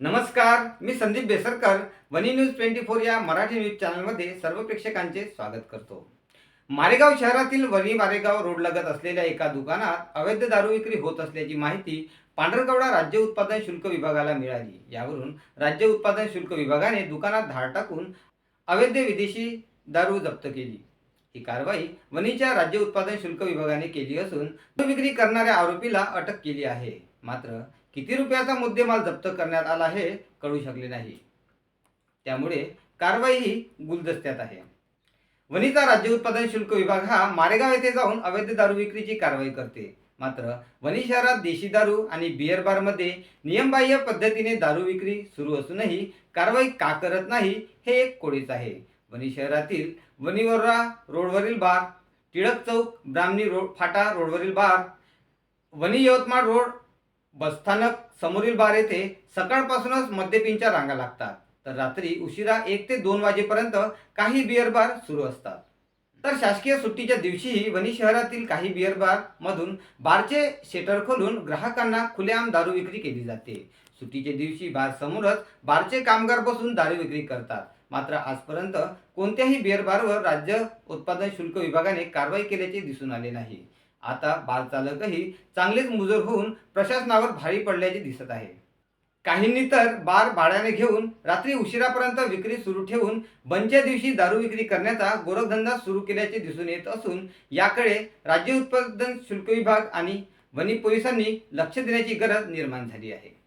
नमस्कार मी संदीप बेसरकर वनी न्यूज ट्वेंटी फोर या मराठी न्यूज चॅनलमध्ये सर्व प्रेक्षकांचे स्वागत करतो. मारेगाव शहरातील वनी मारेगाव रोड लगत असलेल्या एका दुकानात अवैध दारू विक्री होत असल्याची माहिती पांढरकवडा राज्य उत्पादन शुल्क विभागाला मिळाली. यावरून राज्य उत्पादन शुल्क विभागाने दुकानात धाड टाकून अवैध विदेशी दारू जप्त केली. ही कारवाई वनीच्या राज्य उत्पादन शुल्क विभागाने केली असून विक्री करणाऱ्या आरोपीला अटक केली आहे. मात्र किती रुपयाचा मुद्देमाल जप्त करण्यात आला हे कळू शकले नाही. त्यामुळे कारवाई ही गुलदस्त्यात आहे. वणीचा राज्य उत्पादन शुल्क विभाग हा मारेगाव येथे जाऊन अवैध दारू विक्रीची कारवाई करते. मात्र वणी शहरात देशी दारू आणि बिअर बारमध्ये नियमबाह्य पद्धतीने दारू विक्री सुरू असूनही कारवाई का करत नाही हे एक कोडीच आहे. वणी शहरातील वणीवरा रोडवरील बार टिळक चौक ब्राह्मणी रोड फाटा रोडवरील बार वणी यवतमाळ रोड बसस्थानक समोरील बार येथे सकाळपासूनच मद्यपींच्या रांगा लागतात. तर रात्री उशिरा एक ते दोन वाजेपर्यंत काही बिअर बार सुरू असतात. तर शासकीय सुट्टीच्या दिवशीही वणी शहरातील काही बिअर बार मधून बारचे शेटर खोलून ग्राहकांना खुलेआम दारू विक्री केली जाते. सुट्टीच्या दिवशी बार समोरच बारचे कामगार बसून दारू विक्री करतात. मात्र आजपर्यंत कोणत्याही बिअर बारवर राज्य उत्पादन शुल्क विभागाने कारवाई केल्याचे दिसून आले नाही. आता बारचालकही चांगलेच मुजर होऊन प्रशासनावर भारी पडल्याचे दिसत आहे. काहींनी तर बार भाड्याने घेऊन रात्री उशिरापर्यंत विक्री सुरू ठेवून बंदच्या दिवशी दारू विक्री करण्याचा गोरखधंदा सुरू केल्याचे दिसून येत असून याकडे राज्य उत्पादन शुल्क विभाग आणि वनी पोलिसांनी लक्ष देण्याची गरज निर्माण झाली आहे.